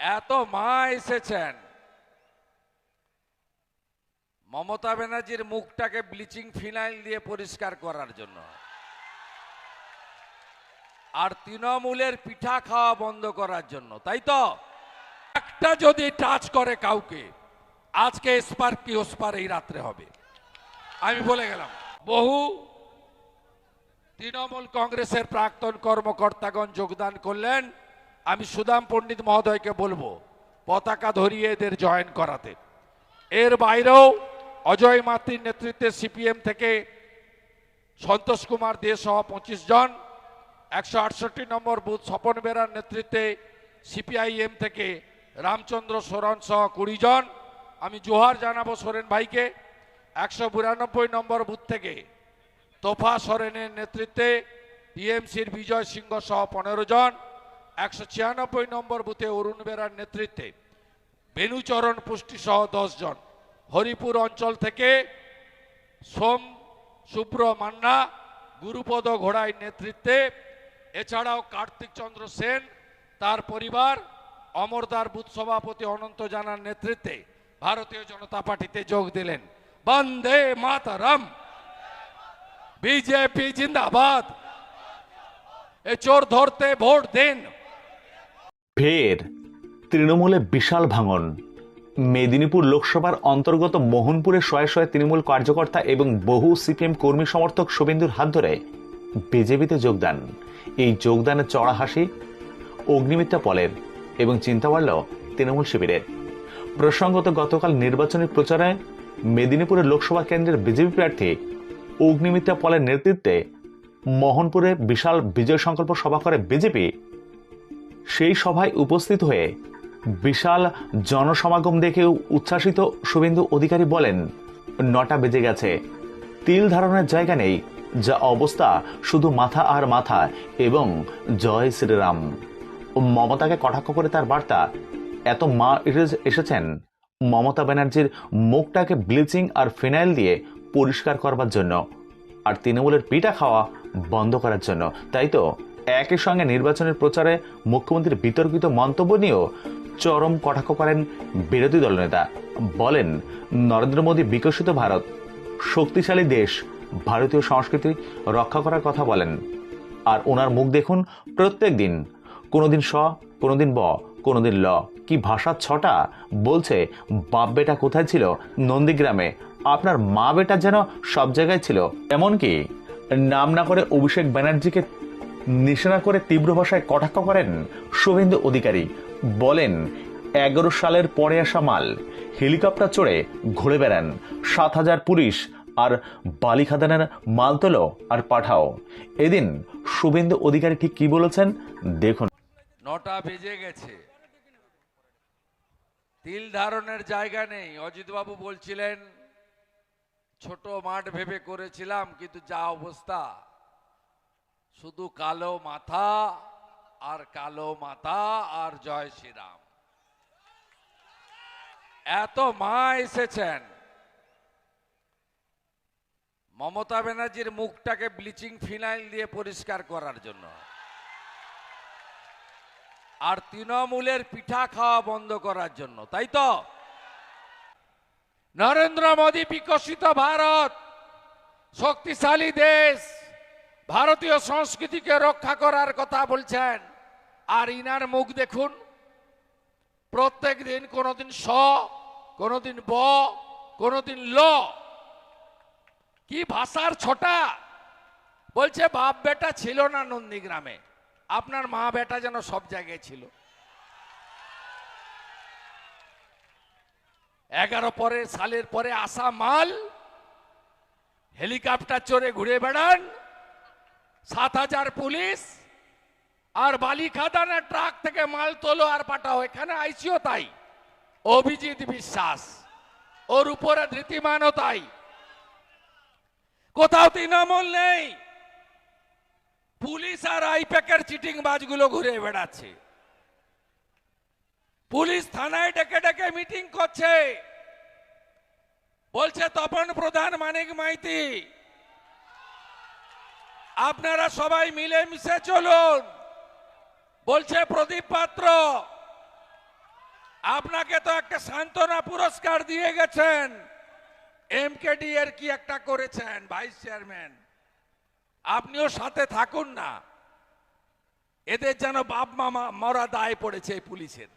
এত মা এসেছেন। মমতা ব্যানার্জির মুখটাকে ব্লিচিং ফিনাইল দিয়ে পরিষ্কার করার জন্য। আর তৃণমূলের পিঠা খাওয়া বন্ধ করার জন্য, তাই তো? একটা যদি টাচ করে কাউকে, আজকে এসপার কি ওসপার এই রাত্রে হবে। আমি বলে গেলাম, বহু তৃণমূল কংগ্রেসের প্রাক্তন কর্মকর্তাগণ যোগদান করলেন। আমি সুদাম পণ্ডিত মহোদয়কে বলব, পতাকা ধরিয়ে এদের জয়েন করাতে। এর বাইরেও অজয় মাতৃর নেতৃত্বে সিপিএম থেকে সন্তোষ কুমার দে সহ পঁচিশ জন, একশো আটষট্টি নম্বর বুথ স্বপন বেরার নেতৃত্বে সিপিআইএম থেকে রামচন্দ্র সোরণ সহ কুড়ি জন। আমি জোহার জানাব সোরেন ভাইকে, একশো বিরানব্বই নম্বর বুথ থেকে তোফা সোরেনের নেতৃত্বে টিএমসির বিজয় সিংহ সহ পনেরো জন। একশো ছিয়ানব্বই নম্বর বুথে অরুণ বেরার নেতৃত্বে বেনুচরণ পুষ্টি সহ দশ জন হরিপুর অঞ্চল থেকে সোম সুব্র মান্না, গুরুপদ ঘোড়াই নেতৃত্বে, এছাড়াও কার্তিক চন্দ্র সেন, তার পরিবার, অমরদার বুথ সভাপতি অনন্ত জানার নেতৃত্বে ভারতীয় জনতা পার্টিতে যোগ দিলেন। বন্দে মাতারাম। বিজেপি জিন্দাবাদ। এ চোর ধরতে ভোট দিন। ফের তৃণমূলে বিশাল ভাঙন। মেদিনীপুর লোকসভার অন্তর্গত মোহনপুরে শয়ে শয়ে তৃণমূল কার্যকর্তা এবং বহু সিপিএম কর্মী সমর্থক শুভেন্দুর হাত ধরে বিজেপিতে যোগদান। এই যোগদানে চড়া হাসি অগ্নিমিত্রা পলের এবং চিন্তা বাড়ল তৃণমূল শিবিরের। প্রসঙ্গত গতকাল নির্বাচনী প্রচারে মেদিনীপুরের লোকসভা কেন্দ্রের বিজেপি প্রার্থী অগ্নিমিত্রা পলের নেতৃত্বে মোহনপুরে বিশাল বিজয় সংকল্প সভা করে বিজেপি সেই সভায় উপস্থিত হয়ে বিশাল জনসমাগম দেখে উচ্ছ্বাসিত শুভেন্দু অধিকারী বলেন, নটা বেজে গেছে। তিল ধারণের জায়গা নেই, যা অবস্থা শুধু মাথা আর মাথা এবং জয় শ্রীরাম। মমতাকে কটাক্ষ করে তার বার্তা, এত মা এসে- এসেছেন। মমতা ব্যানার্জির মুখটাকে ব্লিচিং আর ফিনাইল দিয়ে পরিষ্কার করবার জন্য আর তৃণমূলের পিঠা খাওয়া বন্ধ করার জন্য। তাই তো? একই সঙ্গে নির্বাচনের প্রচারে মুখ্যমন্ত্রীর বিতর্কিত মন্তব্য নিয়েও চরম কটাক্ষ করেন বিরোধী দলনেতা বলেন, নরেন্দ্র মোদী বিকশিত ভারত, শক্তিশালী দেশ, ভারতীয় সংস্কৃতি রক্ষা করার কথা বলেন। আর ওনার মুখ দেখুন প্রত্যেক দিন। কোনোদিন স, কোনোদিন ব, কোনোদিন ল। কি ভাষা ছটা? বলছে বাপ বেটা কোথায় ছিল? নন্দীগ্রামে। আপনার মা বেটা যেন সব জায়গায় ছিল। এমনকি নাম না করে অভিষেক ব্যানার্জিকে নিশানা করে তীব্র ভাষায় কটাক্ষ করেন শুভেন্দু অধিকারী। বলেন, এগারো সালের পরে আসা মাল, হেলিকপ্টার চড়ে ঘুরে বেড়ান, সাত হাজার পুলিশ আর বালি খাদানের মাল তোলো আর পাঠাও। এদিন শুভেন্দু অধিকারী ঠিক কি বলেছেন? দেখুন। নটা বেজে গেছে। তিল ধারণের জায়গা নেই। অজিতবাবু বলছিলেন, ছোট মাঠ ভেবে করেছিলাম, কিন্তু যা অবস্থা। শুধু কালো মাথা আর কালো মাথা আর জয় শ্রীরাম। এত মা এসেছেন। মমতা ব্যানার্জির মুখটাকে ব্লিচিং ফিনাইল দিয়ে পরিষ্কার করার জন্য। আর তৃণমূলের পিঠা খাওয়া বন্ধ করার জন্য, তাই তো? নরেন্দ্র মোদী বিকশিত ভারত, শক্তিশালী দেশ। ভারতীয় সংস্কৃতিকে রক্ষা করার কথা বলছেন। আর ইনার মুখ দেখুন। প্রত্যেক দিন কোনোদিন স, কোনোদিন ব, কোনোদিন ল। কি ভাষার ছটা? বলছে, বাপ বেটা ছিল না নন্দীগ্রামে। আপনার মা বেটা যেন সব জায়গায় ছিল। এগারো পরে সালের পরে আসা মাল, হেলিকপ্টার চড়ে ঘুরে বেড়ান। সাত হাজার পুলিশ আর বালি খাদানের ট্রাক থেকে মাল তোলো আর পাঠাও। এখানে আইসিও তাই। অভিজিৎ বিশ্বাস, ওর উপরে ধৃতিমানও তাই। কোথাও তৃণমূল নেই। পুলিশ আর আইপ্যাকের চিটিং বাজগুলো ঘুরে বেড়াচ্ছে। পুলিশ থানায় ডেকে ডেকে মিটিং করছে। বলছে, তপন প্রধান মানিক মাইতি আপনারা সবাই মিলে মিশে চলুন। বলছে প্রদীপ পাত্র, আপনাকে তো একটা সান্ত্বনা পুরস্কার দিয়ে গেছেন। এমকেডি এর কি একটা করেছেন ভাইস চেয়ারম্যান আপনিও সাথে থাকুন না। এদের যেন বাপ মামা মরা দায় পড়েছে পুলিশের।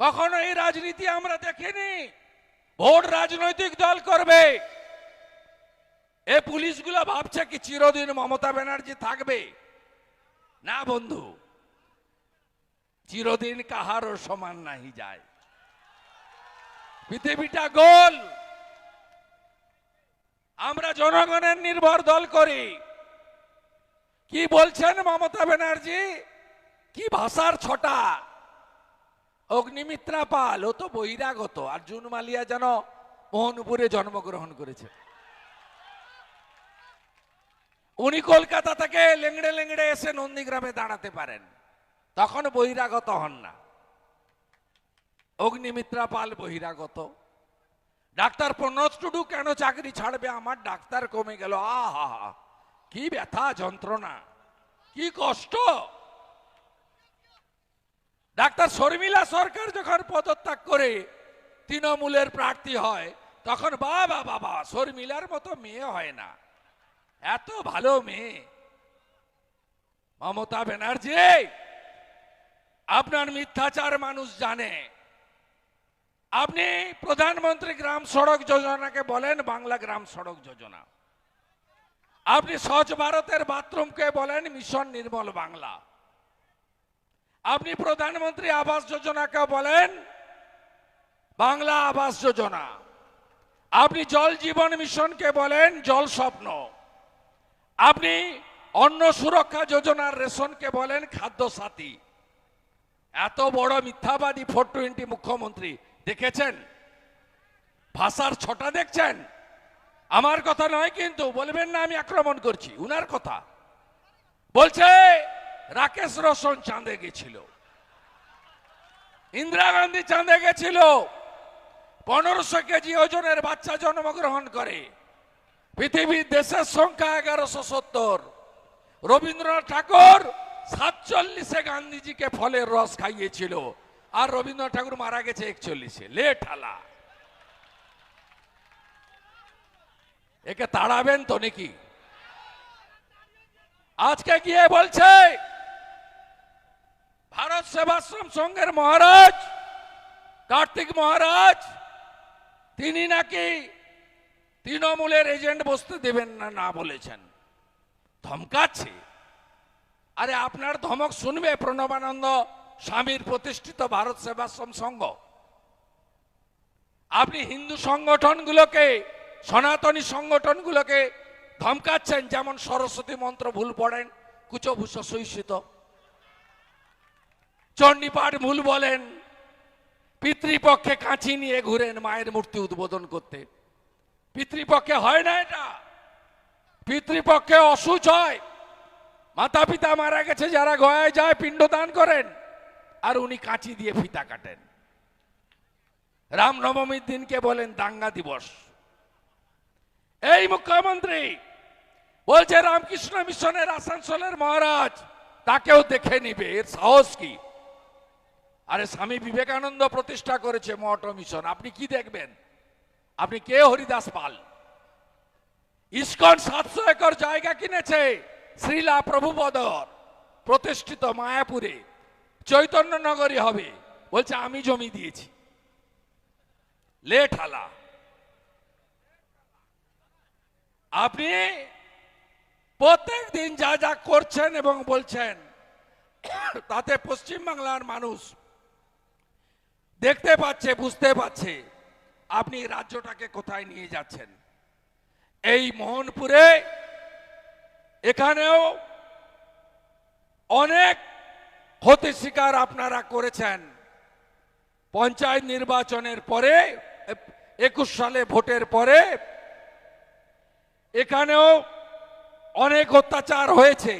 কখনো এই রাজনীতি আমরা দেখিনি। ভোট রাজনৈতিক দল করবে। এ পুলিশগুলো ভাবছে কি চিরদিন মমতা ব্যানার্জি থাকবে? না বন্ধু, চিরদিন কাহারও সমান নাহি যায়। পৃথিবীটা গোল। আমরা জনগণের নির্ভর দল করি। কি বলছেন মমতা ব্যানার্জি? কি ভাষার ছটা? অগ্নিমিত্রা পাল, ও তো বহিরাগত। আর জুন মালিয়া যেন মোহনপুরে জন্মগ্রহণ করেছে। উনি কলকাতা থেকে লেংড়ে লেংড়ে এসে নন্দীগ্রামে দাঁড়াতে পারেন। তখন বহিরাগত হন না। অগ্নিমিত্রা পাল বহিরাগত। ডাক্তার প্রণত টুডু কেন চাকরি ছাড়বে? আমার ডাক্তার কমে গেল। আহা, কি ব্যথা, যন্ত্রণা, কি কষ্ট। ডাক্তার শর্মিলা সরকার যখন পদত্যাগ করে তৃণমূলের প্রার্থী হয়, তখন বাবা বাবা, শর্মিলার মতো মেয়ে হয় না। এত ভালো মেয়ে। মমতা ব্যানার্জি, আপনার মিথ্যাচার মানুষ জানে। আপনি প্রধানমন্ত্রী গ্রাম সড়ক যোজনাকে বলেন, বাংলা গ্রাম সড়ক যোজনা। আপনি স্বচ্ছ ভারতের বাথরুমকে বলেন, মিশন নির্মল বাংলা। আপনি প্রধানমন্ত্রী আবাস যোজনাকে বলেন, বাংলা আবাস যোজনা। আপনি জল জীবন মিশনকে বলেন, জল স্বপ্ন। আপনি অন্ন সুরক্ষা যোজনার রেশনকে বলেন খাদ্য সাথী। এত বড় মিথ্যাবাদী ফোর টোয়েন্টি মুখ্যমন্ত্রী, দেখেছেন? ভাষার ছটা দেখছেন? আমার কথা নয় কিন্তু, বলবেন না আমি আক্রমণ করছি, উনার কথা। বলছে, রাকেশ রোশন চাঁদে গেছিল। ইন্দিরা গান্ধী চাঁদে গেছিল। পনেরোশো কেজি ওজনের বাচ্চা জন্মগ্রহণ করে। পৃথিবীর দেশের সংখ্যা এগারোশো সত্তর। রবীন্দ্রনাথ ঠাকুর সাতচল্লিশে গান্ধীজিকে ফলের রস খাইয়েছিল। আর রবীন্দ্রনাথ ঠাকুর মারা গেছে একচল্লিশে। লেট হালা একে তাড়াবেন তো নাকি? আজকে গিয়ে বলছে, ভারত সেবাশ্রম সংঘের মহারাজ, কার্তিক মহারাজ, তিনি নাকি তৃণমূলের এজেন্ট বসতে দেবেন না না বলেছেন। ধমকাচ্ছে। আরে আপনার ধমক শুনবে প্রণবানন্দ স্বামীর প্রতিষ্ঠিত ভারত সেবাশ্রম সংঘ। আপনি হিন্দু সংগঠনগুলোকে, সনাতনী সংগঠনগুলোকে ধমকাচ্ছেন যেমন সরস্বতী মন্ত্র ভুল পড়েন, কুচভূষ সহিষ্ণুত চণ্ডীপাঠ ভুল বলেন, পিতৃপক্ষে কাঁচি নিয়ে ঘুরেন মায়ের মূর্তি উদ্বোধন করতে। পিতৃপক্ষে হয় না এটা। পিতৃপক্ষে অসুচ হয়। মাতা পিতা মারা গেছে, যারা গয়ায় যায়, পিণ্ডদান করেন, আর উনি কাঁচি দিয়ে ফিতা কাটেন। রামনবমীর দিনকে বলেন দাঙ্গা দিবস। এই মুখ্যমন্ত্রী, বলছে রামকৃষ্ণ মিশনের আসানসোলের মহারাজ, তাকেও দেখে নিবে, এর সাহস কি? আরে স্বামী বিবেকানন্দ প্রতিষ্ঠা করেছে মঠ মিশন, আপনি কি দেখবেন? আপনি কে হরিদাস পাল? ইস্কন সাতশো একর জায়গা কিনেছে শ্রীলা প্রভুপদর, প্রতিষ্ঠিত মায়াপুরে। চৈতন্য নগরী হবে। বলছে, আমি জমি দিয়েছি। লেট হালা আপনি প্রত্যেক দিন যা যা করছেন এবং বলছেন, তাতে পশ্চিমবাংলার মানুষ দেখতে পাচ্ছে, বুঝতে পারছে। আপনি রাজ্যটাকে কোথায় নিয়ে যাচ্ছেন? এই মোহনপুরে এখানেও অনেক ক্ষতি শিকার আপনারা করেছেন। পঞ্চায়েত নির্বাচনের পরে, একুশ সালে ভোটের পরে এখানেও অনেক অত্যাচার হয়েছে।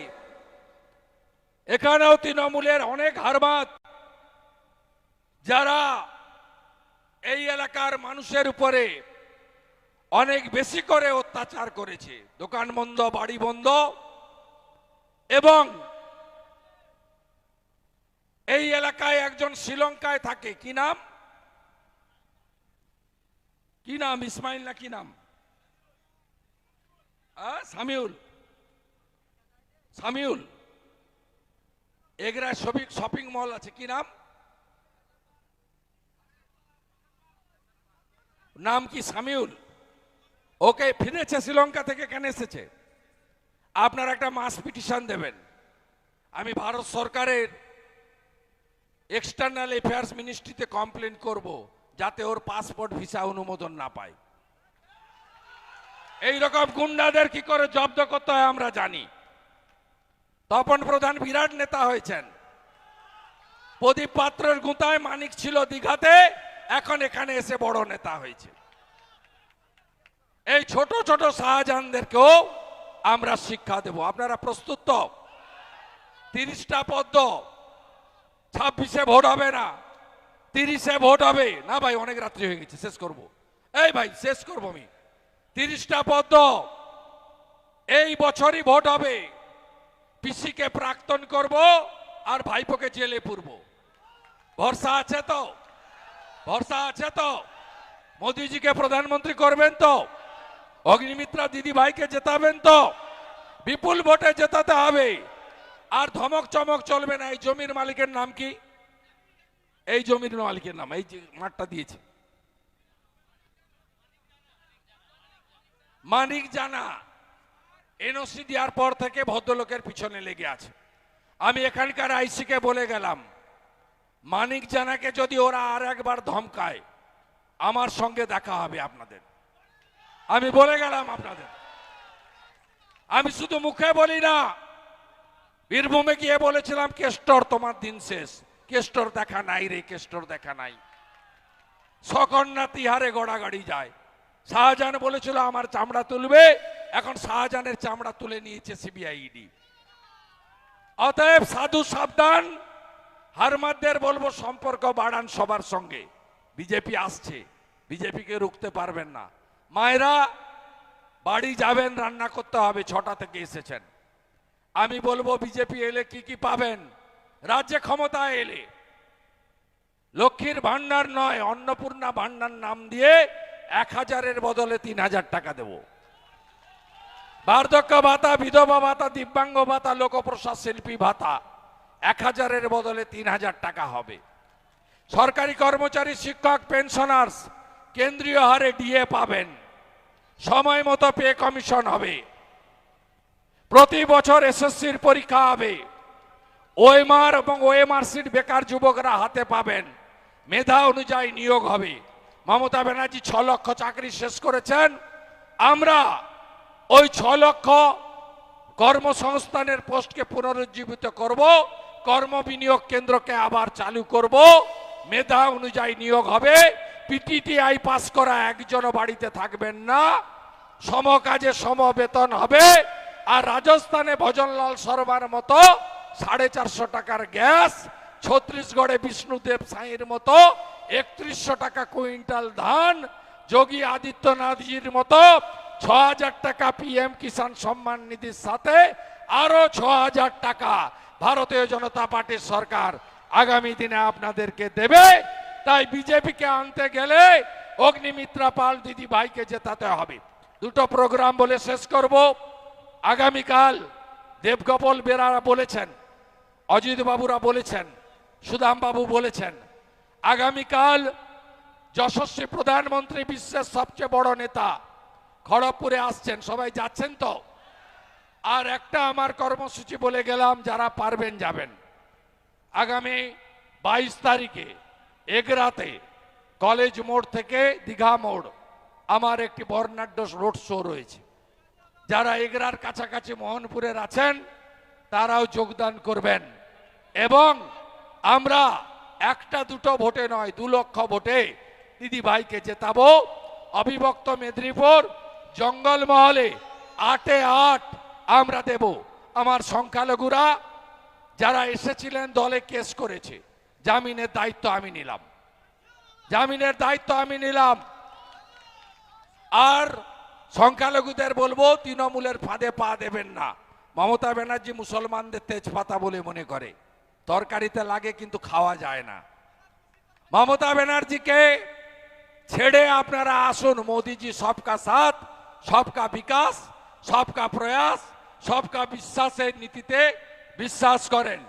এখানেও তৃণমূলের অনেক হারবাদ যারা এই এলাকার মানুষের উপরে অনেক বেশি করে অত্যাচার করেছে। দোকান বন্ধ, বাড়ি বন্ধ। এবং এই এলাকায় একজন শ্রীলঙ্কায় থাকে। কি নাম? কি নাম? ইসমাইল না কি নাম? সামিউল। সামিউল। এগরা শপিং মল আছে। কি নাম? নাম কি সামিউল? ওকে ফিরেছে শ্রীলঙ্কা থেকে কেন এসেছে? আপনার একটা মাস পিটিশন দেবেন। আমি ভারত সরকারের এক্সটার্নাল অ্যাফেয়ার্স মিনিস্ট্রিতে কমপ্লেন করব যাতে ওর পাসপোর্ট ভিসা অনুমোদন না পায়। এই রকম গুন্ডাদের কি করে জব্দ করতে হয় আমরা জানি। তপন প্রধান বিরাট নেতা হয়েছেন। প্রদীপ পাত্রের গুঁতায় মানিক ছিল দীঘাতে। এখন এখানে এসে বড় নেতা হয়েছে। এই ছোট ছোট শাহজাহানদেরকেও আমরা শিক্ষা দেব। আপনারা প্রস্তুত তো? তিরিশটা পদ্ম। ছাব্বিশে ভোট হবে না। তিরিশে ভোট হবে। না ভাই, অনেক রাত্রি হয়ে গেছে, শেষ করব। এই ভাই, শেষ করব আমি। তিরিশটা পদ্ম। এই বছরই ভোট হবে। পিসিকে প্রাক্তন করব আর ভাইপোকে জেলে পুরব। ভরসা আছে তো? ভরসা আছে তো? মোদিজিকে প্রধানমন্ত্রী করবেন তো? অগ্নিমিত্রা দিদি ভাইকে জেতাবেন তো? বিপুল ভোটে জেতাতে হবে। আর ধমক চমক চলবে না। এই জমির মালিকের নাম কি? এই জমির মালিকের নাম, এই যে মাঠটা দিয়েছে। মানিক জানা, এনওসি দেওয়ার পর থেকে ভদ্রলোকের পিছনে লেগে আছে। আমি এখানকার আইসিকে বলে গেলাম মানিক জানাকে যদি ওরা আর একবার ধমকায়, আমার সঙ্গে দেখা হবে আপনাদের। আমি বলে গেলাম আপনাদের। আমি শুধু মুখে বলি না, বীরভূমে গিয়ে বলেছিলাম, কেষ্টর তোমার দিন শেষ। কেষ্টর দেখা নাই রে, কেষ্টর দেখা নাই। সকন্যা তিহারে গড়াগাড়ি যায়। শাহজাহান বলেছিল, আমার চামড়া তুলবে। এখন শাহজাহানের চামড়া তুলে নিয়েছে সিবিআইডি অতএব সাধু সাবধান হারমাদদের বলব সম্পর্ক বাড়ান সবার সঙ্গে। বিজেপি আসছে, বিজেপিকে রুখতে পারবেন না। মায়েরা, বাড়ি যাবেন, রান্না করতে হবে, ছটা থেকে এসেছেন। আমি বলব বিজেপি এলে কি কি পাবেন? রাজ্যে ক্ষমতায় এলে। লক্ষ্মীর ভান্ডার নয়, অন্নপূর্ণা ভান্ডার নাম দিয়ে এক হাজারের বদলে তিন হাজার টাকা দেব। বার্ধক্য ভাতা, বিধবা ভাতা, দিব্যাঙ্গ ভাতা, লোকপ্রসাদ, শিল্পী ভাতা। এক হাজারের বদলে তিন হাজার টাকা হবে। সরকারি কর্মচারী, শিক্ষক পেনশনার্স কেন্দ্রীয় হারে ডিএ পাবেন। সময় মতো পে কমিশন হবে। প্রতি বছর এসএসসির পরীক্ষা হবে। ওএমআর এবং ওএমআর সিট বেকার যুবকরা হাতে পাবেন। মেধা অনুযায়ী নিয়োগ হবে। মমতা ব্যানার্জি ছ লক্ষ চাকরি শেষ করেছেন। আমরা ওই ছ লক্ষ কর্মসংস্থানের পোস্টকে পুনরুজ্জীবিত করব। কর্ম বিনিয়োগ কেন্দ্রকে আবার চালু করব। মেধা অনুযায়ী নিয়োগ হবে। পিটিটিআই পাস করা একজনও বাড়িতে থাকবেন না। সমকাজে সমবেতন হবে। আর রাজস্থানে ভজনলাল সরবার মতো সাড়ে চারশো টাকার গ্যাস ছত্রিশগড়ে বিষ্ণুদেব সাঁইয়ের মতো একত্রিশশো টাকা কুইন্টাল ধান, যোগী আদিত্যনাথজির মতো ছ হাজার টাকা পিএম কিষাণ সম্মান নিধির সাথে আরও ছ হাজার টাকা ভারতীয় জনতা পার্টির সরকার আগামী দিনে আপনাদেরকে দেবে। তাই বিজেপিকে আনতে গেলে অগ্নিমিত্রা পাল দিদি ভাইকে জেতাতে হবে। দুটো প্রোগ্রাম বলে শেষ করব। আগামীকাল দেবগোপাল বেরারা বলেছেন অজিত বাবুরা বলেছেন সুদাম বাবু বলেছেন, আগামীকাল যশস্বী প্রধানমন্ত্রী বিশ্বের সবচেয়ে বড় নেতা খড়গপুরে আসছেন। সবাই যাচ্ছেন তো? আর একটা আমার কর্মসূচি বলে গেলাম, যারা পারবেন যাবেন। আগামী বাইশ তারিখে এগরাতে কলেজ মোড় থেকে দীঘা মোড় আমার একটি বর্ণাঢ্য রোড শো রয়েছে। যারা এগরার কাছাকাছি মোহনপুরের আছেন, তারাও যোগদান করবেন। এবং আমরা একটা দুটো ভোটে নয়, দু লক্ষ ভোটে দিদি ভাইকে জেতাবো। অবিভক্ত মেদিনীপুর জঙ্গলমহলে আটে আট আমরা দেব। আমার সংখ্যালঘুরা যারা এসেছিলেন, দলে কেস করেছে। জামিনের দায়িত্ব আমি নিলাম। জামিনের দায়িত্ব আমি নিলাম। আর সংখ্যালঘুদের বলব, তৃণমূলের ফাঁদে পা দেবেন না। মমতা ব্যানার্জি মুসলমানদের তেজপাতা বলে মনে করে। তরকারিতে লাগে কিন্তু খাওয়া যায় না। মমতা ব্যানার্জিকে ছেড়ে আপনারা আসুন। মোদিজি সবকা সাথ, সবকা বিকাশ, সবকা প্রয়াস। সবকা বিশ্বাসের নীতিতে বিশ্বাস করেন।